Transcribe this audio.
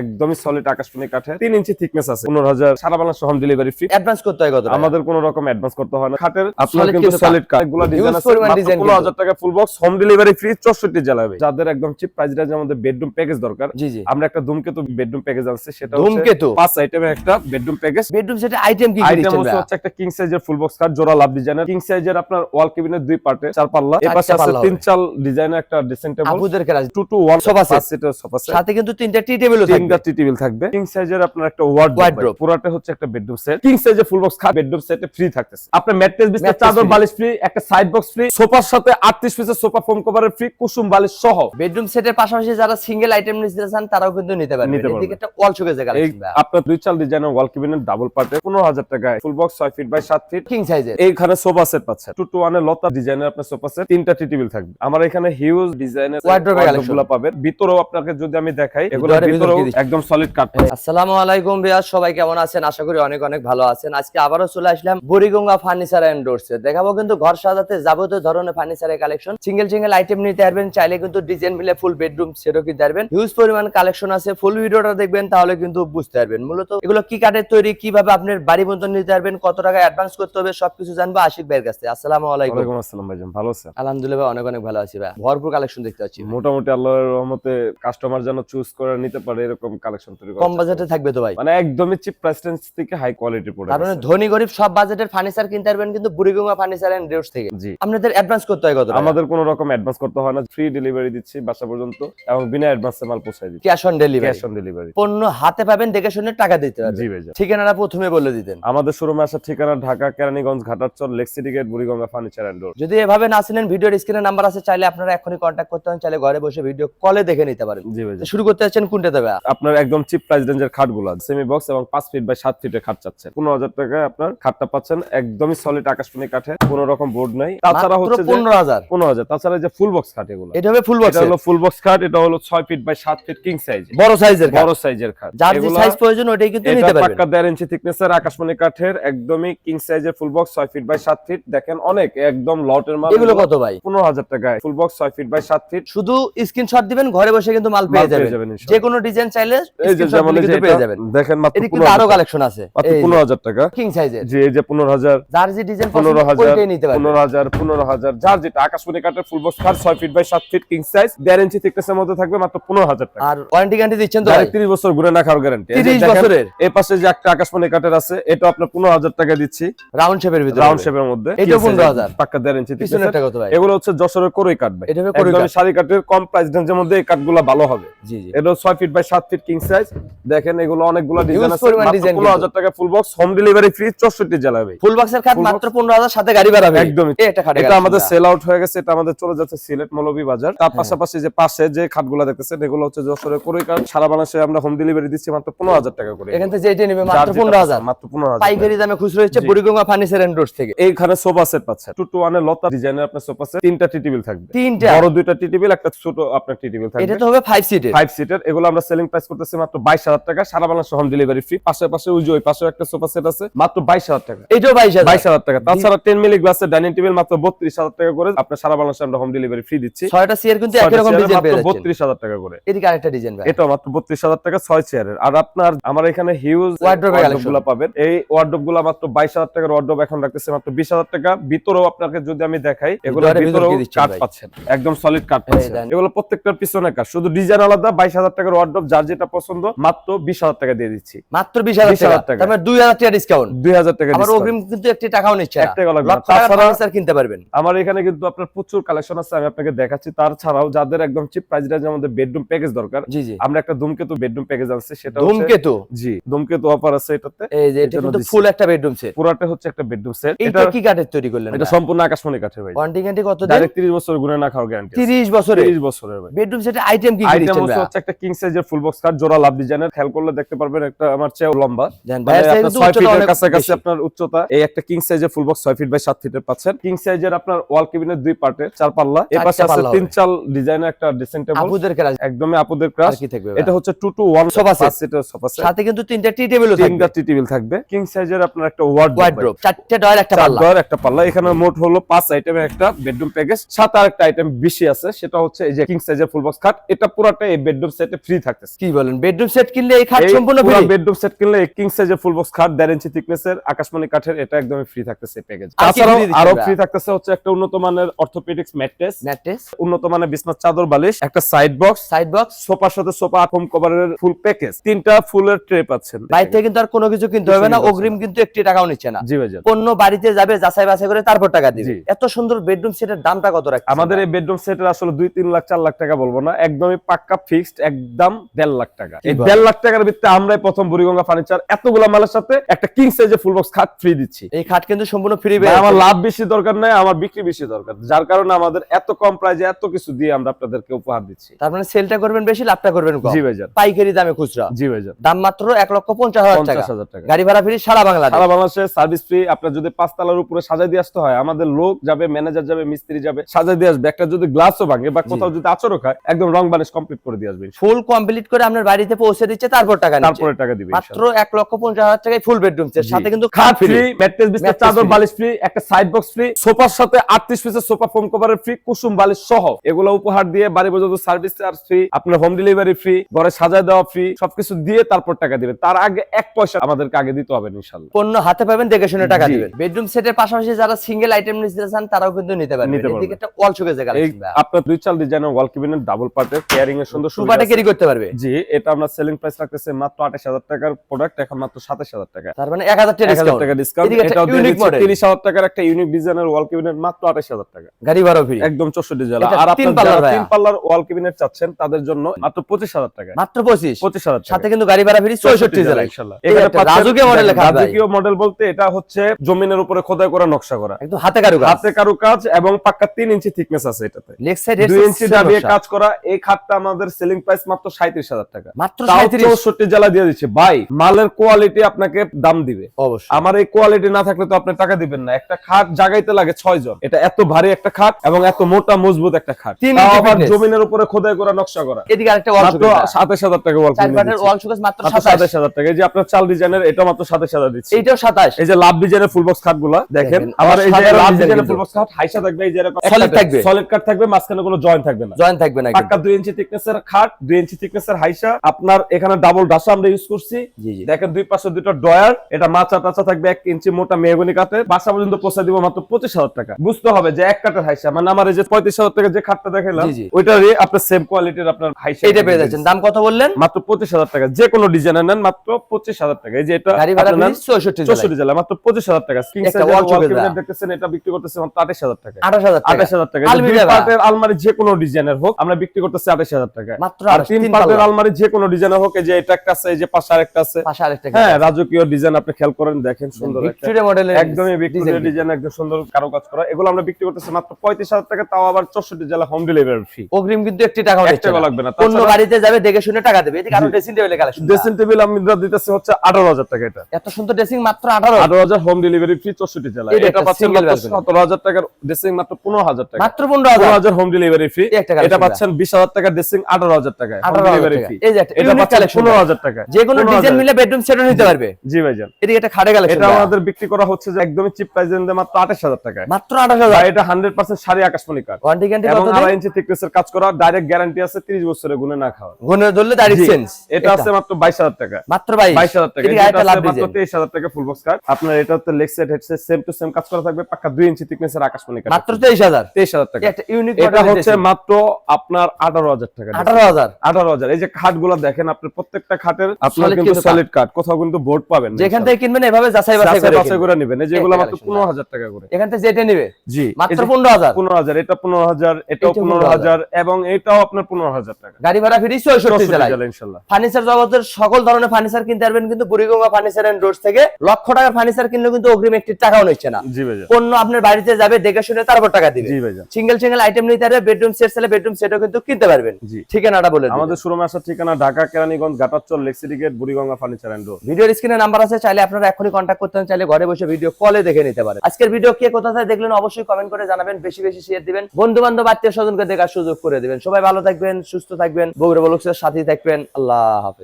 একদমই সলিড আকাশমণি কাঠের। তিন ইঞ্চি থিকনেস আছে। পনেরো হাজার সারা Bangla home delivery free advance করতে হয় কত আমাদের কোন রকম অ্যাডভান্স করতে হয় না। খাটের আপনার কিন্তু সলিড কাঠ। এগুলো ডিজাইন আছে পনেরো হাজার টাকা full box home delivery free চৌষট্টি জেলাবে যাদের একদম চিপ প্রাইস রেঞ্জের মধ্যে বেডরুম প্যাকেজ দরকার। জি জি। আমরা একটা ধূমকেতু বেডরুম প্যাকেজ আছে সেটা ধূমকেতু? পাঁচ আইটেমের একটা বেডরুম প্যাকেজ বেডরুম সেটে আইটেম কি আইটেম হচ্ছে একটা কিং সাইজের ফুল বক্স কাঠ জোড়া লাভ ডিজাইনের কিং সাইজের আপনার ওয়াল কেবিনের দুই পার্টে চার পাল্লা। এর পাশে আছে তিন চাল ডিজাইনের একটা ড্রেসিং টেবিল আপুদের কাজ two two one Sofa set। সিটের সোফা সেট সাথে কিন্তু তিনটা টি টেবিলও থাকবে তিনটা টি টেবিল থাকবে। কিং সাইজের আপনার একটা ওয়ার্ডরোব Wardrobe। হচ্ছে একটা বেডরুম সেট কিং সাইজের ফুল বক্স খাট বেডরুম সেটে ফ্রি থাকতেছে। আপনার ম্যাট্রেস বিছনা চাদর বালিশ ফ্রি একটা সাইড বক্স ফ্রি সোফার সাথে 38 পিসের সোফা ফোম কভারের ফ্রি কুসুম বালিশ সহ। বেডরুম সেটের পাশাপাশি যারা সিঙ্গেল আইটেম নিতে চান তারাও কিন্তু নিতে পারবে। এদিকে একটা ওয়াল শোকেজ এই আপনার দুই চাল ডিজাইনের ওয়াল কেবিনের ডাবল পার্টে পনেরো হাজার টাকায় ফুল বক্স ছয় ফিট বাই ফিট কিং সাইজের এইখানে সোফা সেট পাচ্ছেন। টু টু ওয়ানের লতা ডিজাইনের আপনার সোফা সেট তিনটা টি টেবিল থাকবে। আমার এখানে হিউজ ডিজাইনের। পাবেন। ভিতরেও আপনাকে যদি আমি দেখাই ভিতরেও? একদম সলিড কাঠ আসসালামু আলাইকুম ভাইয়া সবাই কেমন আছেন? আশা করি অনেক অনেক ভালো আছেন। আজকে আবারও চলে আসলাম বুড়িগঙ্গা ফার্নিচার এন্ড ডোরসে দেখাবো কিন্তু ঘর সাজাতে যাবতীয় ধরনের ফার্নিচারের কালেকশন সিঙ্গেল সিঙ্গেল আইটেম নিতে পারবেন চাইলে কিন্তু ডিজাইন মিলে ফুল বেডরুম সেটও কিনতে পারবেন। হিউজ পরিমাণ কালেকশন আছে ফুল ভিডিওটা দেখবেন তাহলে কিন্তু বুঝতে পারবেন। মূলত এগুলো কি কাঠের তৈরি কীভাবে আপনার বাড়ি বন্ধন নিতে পারবেন কত টাকা অ্যাডভান্স করতে হবে সবকিছু জানব আশিক ভাইয়ের কাছে আসসালামু আলাইকুম। ওয়ালাইকুম আসসালাম ভাইজান ভালো আছেন? আলহামদুলিল্লাহ ভাই, অনেক অনেক ভালো আছি ভাই ভরপুর কালেকশন দেখতে পাচ্ছি। মোটামুটি আল্লাহর রহমতে কাস্টমার যেন চুজ করে নিতে পারে এরকম কালেকশন তৈরি কম বাজেটে থাকবে তো ভাই? মানে একদমই চিপ প্রাইস রেঞ্জ থেকে হাই কোয়ালিটি প্রোডাক্ট ধনী গরিব সব বাজেটের ফার্নিচার কিনতে পারবেন কিন্তু বুড়িগঙ্গা ফার্নিচার এন্ড ডোরস থেকে। জি। আপনাদের অ্যাডভান্স করতে হয় কত আমাদের কোনো রকম অ্যাডভান্স করতে হয় না। ফ্রি ডেলিভারি দিচ্ছি বাসা পর্যন্ত এবং বিনা অ্যাডভান্সে মাল পৌঁছায় দিচ্ছি। Cash on delivery cash on delivery পণ্য হাতে পাবেন দেখে শুনে টাকা দিতে হবে। জি ভাইজান। ঠিকানাটা প্রথমে বলে দিতেন। আমাদের শোরুমে আসার ঠিকানা Dhaka Keraniganj Ghatarchar lake city gate Buriganga furniture door যদি এভাবে না ছিলেন ভিডিওর স্ক্রিনে নাম্বার আছে চাইলে আপনারা এখনই কন্ট্যাক্ট করতে পারেন চাইলে ঘরে বসে ভিডিও কলে দেখে নিতে পারেন। শুরু করতে যাচ্ছেন কোনটা দেবে? আপনার একদম চিপ প্রাইস রেঞ্জের খাটগুলো সেমি বক্স এবং পাঁচ ফিট বাই সাত ফিটের খাট চাচ্ছেন। পনেরো হাজার টাকায় আপনার খাটটা পাচ্ছেন একদমই সলিড আকাশমণি কাঠে কোনো রকম বোর্ড নাই। তাছাড়া হচ্ছে পনেরো হাজার। পনেরো হাজার। তাছাড়া যে ফুল বক্স খাট এগুলো। এটা হবে ফুল বক্স হলো ফুল বক্স খাট এটা হলো ছয় ফিট বাই সাত ফিট কিং সাইজ বড় সাইজের বড় সাইজের খাট। যার যে সাইজ প্রয়োজন ওটাই কিন্তু নিতে পারবেন। পাক্কা দেড় ইঞ্চি থিকনেসের আকাশমণি কাঠের একদমই কিং সাইজের ফুল বক্স ছয় ফিট বাই সাত ফিট দেখেন অনেক একদম লটের মাল। এগুলো কত ভাই? পনেরো হাজার টাকায় ফুল বক্স ছয় ফিট বাই সাত ফিট শুধু স্ক্রিনশট দিবেন ঘরে বসে কিন্তু মাল পেয়ে যাবেন। যে কোনো ডিজাইন চাইলে পেয়ে যাবেন। দেখেন মাত্র কিন্তু আরও কালেকশন আছে। মাত্র টাকা। কিং যে এই যে পনেরো হাজার যার যে ডিজাইন পনেরো পছন্দ হাজার ওইটাই নিতে পারবেন। যার যেটা আকাশমণি কাঠের ফুল বক্স ছয় feet by feet king size inch থিকনেসের মধ্যে থাকবে মাত্র পনেরো হাজার টাকা। আর ওয়ারেন্টি গ্যারান্টি দিচ্ছেন তো ভাই? ডাইরেক্ট তিরিশ বছর ঘুরে না খাওয়ার গ্যারান্টি 30 বছরের? এই পাশে যে একটা আকাশমণি কাঠের আছে এটা আপনার পনেরো হাজার টাকা দিচ্ছি। রাউন্ড শেপের ভিতরে। রাউন্ড শেপের মধ্যে। এটাও 15,000 পাক্কা ইঞ্চি এগুলো হচ্ছে যশোরের করই কাঠ ভাই। এটা করই কাঠ। শাড়ি কাঠের কম প্রাইস রেঞ্জের মধ্যে এই কাঠগুলো ভালো হবে। জি জি। এটা ছয় ফিট বাই সাত ফিট কিং সাইজ দেখেন এগুলো অনেকগুলো ডিজাইন আছে। পরিমাণ মাত্র design পনেরো হাজার টাকা full box home delivery free চৌষট্টি জেলায় ভাই। ফুল বক্সের খাট মাত্র পনেরো হাজার সাথে গাড়ি ভাড়া হবে একদমই। এই এটা আমাদের সেল আউট হয়ে গেছে এটা আমাদের চলে যাচ্ছে সিলেট মৌলভী বাজার। তার পাশাপাশি যে পাশে যে খাটগুলো দেখতেছেন এগুলো হচ্ছে যশোরের করই কাঠ সারা বাংলাদেশে আমরা হোম ডেলিভারি দিচ্ছি মাত্র পনেরো হাজার টাকা করে। এখান থেকে যেটা নেবে মাত্র যেটা পনেরো হাজার। পছন্দ, মাত্র পনেরো হাজার পাইকারি দামে খুচরো হচ্ছে বুড়িগঙ্গা ফার্নিচার এন্ড ডোরস থেকে। এইখানে সোফা সেট পাচ্ছেন। টু টু ওয়ানের লতা ডিজাইনের আপনার সোফা সেট তিনটা টি টেবিল থাকবে। তিনটা। বড় দুইটা টি টেবিল একটা ছোট আপনার টি টেবিল এটা তো হবে ফাইভ সিটের ফাইভ সিটার এগুলো আমরা সেলিং প্রাইস করতেছি মাত্র বাইশ হাজার টাকা। সারা বাংলাদেশ হোম ডেলিভারি ফ্রি পাশে পাশে ওই যে ওই পাশে একটা সোফা সেট আছে মাত্র বাইশ হাজার টাকা। এটাও বাইশ হাজার। বাইশ হাজার টাকা। তাছাড়া টেন মিলি গ্লাসের ডাইনিং টেবিল মাত্র বত্রিশ হাজার টাকা করে। আপনার সারা বাংলাদেশে আমরা হোম ডেলিভারি ফ্রি দিচ্ছি। ছয়টা সিয়ার কিন্তু একই রকম ডিজাইন পেয়ে যাচ্ছেন। বত্রিশ হাজার টাকা করে। এদিকে আরেকটা ডিজাইন ভাই। এটা মাত্র বত্রিশ হাজার টাকা ছয় চেয়ারের আর আপনার আমার এখানে হিউজ collection। গুলো পাবেন। এই ওয়ার্ডরোবগুলো মাত্র বাইশ হাজার টাকার ওয়ার্ডরোব এখন রাখতেছে মাত্র বিশ হাজার টাকা। ভিতরেও আপনাকে যদি আমি দেখাই এগুলো ভিতরে ভিতরে ভিতরেও কি কাঠ পাচ্ছেন। একদম সলিড কাঠ পাচ্ছেন। এগুলো প্রত্যেকটার পিছনে কাঠ শুধু ডিজাইন আলাদা বাইশ হাজার টাকার ওয়ার্ডরোব যার যেটা পছন্দ মাত্র বিশ হাজার টাকা দিয়ে দিচ্ছি। মাত্র বিশ হাজার টাকা। টাকা। মানে দুই হাজার টাকা ডিসকাউন্ট দুই হাজার টাকা discount। অগ্রিম কিন্তু একটি টাকাও নিচ্ছে এক টাকাও লাগবে তাছাড়া- ফার্নিচার কিনতে পারবেন। আমার এখানে কিন্তু আপনার প্রচুর কালেকশন আছে আমি আপনাকে দেখাচ্ছি। তার ছাড়াও যাদের একদম চিপ প্রাইস রেঞ্জের মধ্যে বেডরুম প্যাকেজ দরকার জি জি। আমরা একটা ধূমকেতু বেডরুম প্যাকেজ আছে সেটা ধূমকেতু? জি ধূমকেতু অফার আছে এটাতে। এই যে এটা কিন্তু ফুল একটা বেডরুম সেট পুরাটা হচ্ছে একটা বেডরুম সেট এটা কি কাঠের তৈরি করলেন এটা সম্পূর্ণ আকাশমণি কাঠের ভাই। ওয়ারেন্টি গ্যারান্টি কত দিন ডাইরেক্ট 30 বছর গুণে না খাওয়ার গ্যারান্টি 30 বছরে 30 বছরের ভাই। বেডরুম সেটে আইটেম কি কি আইটেম হচ্ছে একটা কিং সাইজের ফুল বক্স জোড়া লাভ ডিজাইনের। খেয়াল করলে দেখতে পারবেন একটা আমার চেয়ে লম্বা। ছয় ফিটের কাছাকাছি আপনার উচ্চতা। এই একটা কিং সাইজের ফুল বক্স ছয় ফিট বাই সাত ফিটের পাচ্ছেন। কিং সাইজের আপনার ওয়াল কেবিনের দুই পার্টে চার পাল্লা। এর পাশে আছে তিন চাল ডিজাইনের একটা ড্রেসিং টেবিল আপুদের কাজ একদমই আপুদের ক্রাশ কি থাকবে এটা হচ্ছে two two one Sofa set। সিটের সোফা সেট সাথে কিন্তু তিনটা টি টেবিলও থাকবে। তিনটা টি টেবিল থাকবে। কিং সাইজের আপনার একটা ওয়ার্ডরোব চারটে ডয়ার একটা পাল্লা। চার একটা পাল্লা। এখানে মোট হলো পাঁচ আইটেমের একটা বেডরুম প্যাকেজ সাত আর একটা আইটেম বেশি আছে। সেটা হচ্ছে এই যে কিং সাইজের ফুল বক্স খাট। এটা পুরোটা এই বেডরুম সেটে ফ্রি থাকতেছে। কি বলেন? বেডরুম সেট কিনলে এই খাট সম্পূর্ণ পুরো ফ্রি বেডরুম সেট কিনলে কিং সাইজের ফুল বক্স খাট দেড় ইঞ্চি থিকনেসের আকাশমণি কাঠের এটা একদমই ফ্রি থাকতেছে প্যাকেজ তাছাড়াও আরও ফ্রি থাকতেছে হচ্ছে একটা উন্নত মানের অর্থোপেডিক্স ম্যাট্রেস ম্যাট্রেস উন্নত মানের বিছনার চাদর বালিশ একটা সাইড বক্স সাইড বক্স সোফার সাথে সোফা হোম কভারের ফুল প্যাকেজ তিনটা ফুলের ট্রে পাচ্ছেন বাইরে থেকে কিন্তু আর কোনো কিছু কিনতে হবে না অগ্রিম কিন্তু একটি টাকাও নিচ্ছে না। জি ভাই পণ্য বাড়িতে যাবে যাচাই বাছাই করে তারপর টাকা দিবে। এত সুন্দর বেডরুম সেটের দামটা কত রাখছে আমাদের এই বেডরুম সেটের আসলে দুই তিন লাখ চার লাখ টাকা বলব না একদমই পাক্কা ফিক্সড একদম দেড় লাখ টাকা। এই দেড় লাখ টাকার ভিত্তিতে আমরাই প্রথম বুড়িগঙ্গা ফার্নিচার এতগুলা মালের সাথে একটা কিং সাইজের ফুল বক্স খাট ফ্রি দিচ্ছি। এই খাট কিন্তু সম্পূর্ণ ফ্রি আমার লাভ বেশি দরকার নাই আমার বিক্রি বেশি দরকার। যার কারণে আমাদের এত কম প্রাইজে এত কিছু দিয়ে আমরা আপনাদেরকে উপহার দিচ্ছি। তার মানে সেলটা করবেন বেশি লাভটা করবেন কম। জি ভাইজান। পাইকারি দামে খুচরা। জি ভাইজান। দাম মাত্র এক লক্ষ পঞ্চাশ হাজার টাকা। হাজার টাকা। গাড়ি ভাড়া ফ্রি সারা বাংলাদেশ। সারা বাংলাদেশে সার্ভিস ফ্রি আপনার যদি পাঁচতলার উপরে সাজাই দিয়ে আসতে হয় আমাদের লোক যাবে ম্যানেজার যাবে মিস্ত্রি যাবে সাজাই দিয়ে আসবে। একটা যদি গ্লাসও ভাঙে বা কোথাও যদি আচরও খায় একদম রং বানিশ কমপ্লিট করে দিয়ে আসবে। ফুল কমপ্লিট করে আপনার বাড়িতে পৌঁছে দিচ্ছে তারপর টাকা তারপরে টাকা দিবে মাত্র এক লক্ষ পঞ্চাশ হাজার টাকায় ফুল বেডরুম। সাথে কিন্তু খাট ফ্রি ম্যাট্রেস Mattress চাদর বালিশ ফ্রি একটা সাইড বক্স ফ্রি সোফার সাথে 38 পিসের সোফা ফোম কভারের ফ্রি কুসুম বালিশ সহ। এগুলো উপহার দিয়ে বাড়ি পর্যন্ত সার্ভিস চার্জ ফ্রি আপনার হোম ডেলিভারি ফ্রি ঘরে সাজায় দেওয়া ফ্রি সবকিছু দিয়ে তারপর টাকা দিবেন। তার আগে এক পয়সা আমাদেরকে আগে দিতে হবে ইনশাআল্লাহ পণ্য হাতে পাবেন দেখে শুনে টাকা। দিবেন। বেডরুম সেটের পাশাপাশি যারা সিঙ্গেল আইটেম নিতে চান তারাও কিন্তু নিতে পারবেন। এদিকে একটা ওয়াল এই কালেকশন আপনার দুই চাল ডিজাইনের ওয়াল কেবিনেট ডাবল পার্টের কেয়ারিং এর সুন্দর সুবিধা ক্যারি করতে পারবে। জি এটা আমরা সেলিং প্রাইস রাখতেছে মাত্র আঠাশ হাজার টাকার প্রোডাক্ট এখন মাত্র সাতাশ হাজার টাকা। তার মানে এক হাজার টাকা ডিসকাউন্ট একটা এটাও দিয়ে unique দিচ্ছি model। তিরিশ হাজার টাকার একটা ইউনিক ডিজাইনের ওয়াল কেবিনেট মাত্র আঠাশ হাজার টাকা। গাড়ি ভাড়া ফ্রি। একদম চৌষট্টি জেলা। এটা আর তিন পাল্লার তিন পাল্লার ওয়াল কেবিনেট চাচ্ছেন তাদের জন্য মাত্র পঁচিশ হাজার টাকা। মাত্র পঁচিশ। পঁচিশ হাজার টাকা। সাথে কিন্তু গাড়ি ভাড়া ফ্রি চৌষট্টি জেলায়। ইনশাআল্লাহ। এখানে রাজকীয় model লেখা। রাজকীয় মডেল বলতে এটা হচ্ছে জমিনের উপরে খোদাই করা নকশা করা। একদম হাতে কারু কাজ হাতে কারু কাজ এবং পাক্কা তিন ইঞ্চি থিকনেস আছে এটাতে। লেগ সাইড দুই ইঞ্চি দাবিয়ে কাজ করা এই খাটটা আমাদের সেলিং প্রাইস মাত্র সাঁত্রিশ হাজার টাকা। মাত্র চৌষট্টি জেলা দিয়ে দিচ্ছে। ভাই মালের কোয়ালিটি আপনাকে দাম দিবে। অবশ্যই। আমার এই কোয়ালিটি না থাকলে তো আপনি টাকা দিবেন না। একটা খাট জাগাইতে লাগে ছয় জন। এটা এত ভারী একটা খাট এবং এত মোটা মজবুত একটা খাট। আবার জমিনের উপরে খোদাই করা নকশা করা। এদিকে আরেকটা ওয়াল সাতাশ হাজার টাকা ওয়াল মাত্র সাতাশ। হাজার টাকা। এই যে আপনার চাল ডিজাইনের এটা মাত্র সাতাশ হাজার দিচ্ছি। এইটাও সাতাশ। এই যে লাভ ডিজাইনের ফুল বক্স খাটগুলা দেখেন। আবার এই যে লাভ ডিজাইনের কিন্তু। ফুল বক্স খাট হাইসা থাকবে এই যে Solid থাকবে। সলিড কাট থাকবে মাঝখানে কোনো জয়েন্ট থাকবে না। জয়েন থাকবে না পাক্কা দুই ইঞ্চি থিকনেসের খাট দুই ইঞ্চি থিকনেসের হাইসা আপনার এখানে ডাবল ডাসা আমরা ইউজ করছি। দেখেন দুই পাশে দুটো ডয়ার এটা মাচা টাচা থাকবে এক ইঞ্চি মোটা মেহগনি কাঠের। বাসা পর্যন্ত পৌঁছে দিব মাত্র পঁচিশ হাজার টাকা। বুঝতে হবে যে এক কাঠের হাইসা মানে আমার এই যে পঁয়ত্রিশ হাজার টাকা যে খাটটা দেখালাম। ওইটারই আপনার সেম কোয়ালিটির আপনার হাইসা এইটা পেয়ে যাচ্ছেন। দাম কত বললেন? মাত্র পঁচিশ হাজার টাকা। যে কোনো ডিজাইনের নেন মাত্র পঁচিশ হাজার টাকা। এই যে এটা চৌষট্টি জেলা মাত্র পঁচিশ হাজার টাকা। দেখতেছেন এটা বিক্রি করতেছে মাত্র আঠাশ হাজার টাকা। আঠাশ হাজার আঠাশ হাজার টাকা। আলমিরা যে কোনো ডিজাইনের হোক আমরা বিক্রি করতেছি আঠাশ হাজার টাকা। মাত্র তিন পাল্লা। আলমারি যে কোনো ডিজাইনের হোক যে এটা একটা আছে যে পাশে আরেকটা আছে। পাশে আরেকটা হ্যাঁ রাজকীয় ডিজাইন আপনি খেয়াল করেন দেখেন সুন্দর ভিক্টোরিয়া মডেলের একদমই ভিক্টোরিয়া ডিজাইন একদম সুন্দর কারও কাজ করা। এগুলো আমরা বিক্রি করতেছি মাত্র পঁয়ত্রিশ হাজার টাকা তাও আবার চৌষট্টি জেলা হোম ডেলিভারি ফি অগ্রিম কিন্তু একটি টাকা টাকা লাগবে না। অন্য বাড়িতে যাবে দেখে শুনে টাকা দেবে। এদিকে আরও ড্রেসিং টেবিলের কালেকশন ড্রেসিং টেবিল আমরা দিতেছি হচ্ছে আঠারো হাজার টাকা এটা। এত সুন্দর ড্রেসিং মাত্র আঠারো। আঠারো হাজার হোম ডেলিভারি ফ্রি চৌষট্টি জেলা। এটা পাচ্ছেন মাত্র version। সতেরো হাজার টাকার ড্রেসিং মাত্র পনেরো হাজার টাকা। মাত্র পনেরো পনেরো হাজার হাজার হোম ডেলিভারি ফি এটা পাচ্ছেন বিশ হাজার টাকা ড্রেসিং আঠারো হাজার টাকা হোম আঠারো ডেলিভারি টাকা। এই যে এটা unique পাচ্ছেন collection পনেরো দেয়া। হাজার টাকা। যে কোনো ডিজাইন মিলে বেডরুম সেটও নিতে পারবে। জি ভাইজান এদিকে একটা খাটে কালেকশন এটা আমাদের বিক্রি করা হচ্ছে যে একদমই চিপ প্রাইসের মাত্র আঠাশ হাজার টাকায়। মাত্র আঠাশ আর হাজার এটা হান্ড্রেড পার্সেন্ট সারি আকাশমণি কাঠ ওয়ারেন্টি গ্যারান্টি এবং কত আড়াই ইঞ্চি thickness-এর কাজ করা ডাইরেক্ট গ্যারান্টি আছে তিরিশ বছরের গুণে না খাওয়া গুনে ধরলে দাঁড়িয়ে চেঞ্জ এটা আছে মাত্র বাইশ হাজার টাকা। মাত্র বাইশ। বাইশ হাজার টাকা। এটা আছে মাত্র ডিজাইন তেইশ হাজার টাকা ফুল বক্স কাঠ আপনার এটা হচ্ছে leg set headset same to same কাজ করা থাকবে পাক্কা দুই ইঞ্চি thickness-এর আকাশমণি কাঠ মাত্র তেইশ হাজার। তেইশ হাজার টাকা। একটা ইউনিক এটা হচ্ছে মাত্র আপনার আঠারো হাজার টাকা। আঠারো হাজার। আঠারো হাজার। এই যে খাটগুলা দেখেন আপনার প্রত্যেকটা খাটের আপনার কিন্তু সলিড কাঠ কোথাও কিন্তু বোর্ড পাবেন যেখান থেকে কিনবেন এভাবে যাচাই বাছাই করে বাছাই করে নেবেন। এই যেগুলো মাত্র collection পনেরো হাজার টাকা করে। এখান থেকে যেটা নিবে জি মাত্র পনেরো হাজার। পনেরো হাজার এটা পনেরো হাজার এটাও এটা পনেরো হাজার। এবং এটাও আপনার পনেরো হাজার টাকা। গাড়ি ভাড়া ফ্রি চৌষট্টি চৌষট্টি জেলায়। জেলা ইনশাল্লাহ। ফার্নিচার জগতের সকল ধরনের ফার্নিচার কিনতে পারবেন কিন্তু বুড়িগঙ্গা ফার্নিচার এন্ড রোড থেকে লক্ষ টাকার ফার্নিচার কিনলে কিন্তু অগ্রিম একটি টাকাও নিচ্ছে না। জি ভাইজান পণ্য আপনার বাড়িতে যাবে দেখে শুনে তারপর টাকা দিবে। জি ভাইজান সিঙ্গেল সিঙ্গেল আইটেম নিতে পারবে বেডরুম সেট চাইলে বেডরুম সেটও কিন্তু কিনতে পারবেন। জি। ঠিকানাটা বলে আমাদের শোরুমে আসার ঠিকানা Dhaka, Keraniganj Ghatarchar lake city gate Buriganga furniture and ভিডিওর স্ক্রিনে নাম্বার আছে, চাইলে আপনারা এখনই কন্ট্যাক্ট করতে চাইলে ঘরে বসে ভিডিও কলে দেখে নিতে পারেন। আজকের ভিডিও কে কোথায় দেখলেন অবশ্যই কমেন্ট করে জানাবেন, বেশি বেশি শেয়ার দিবেন। বন্ধু বান্ধব আত্মীয় স্বজনকে দেখার সুযোগ করে দিবেন। সবাই ভালো থাকবেন, সুস্থ থাকবেন, বগুড়া বলুকের সাথেই থাকবেন। আল্লাহ হাফেজ।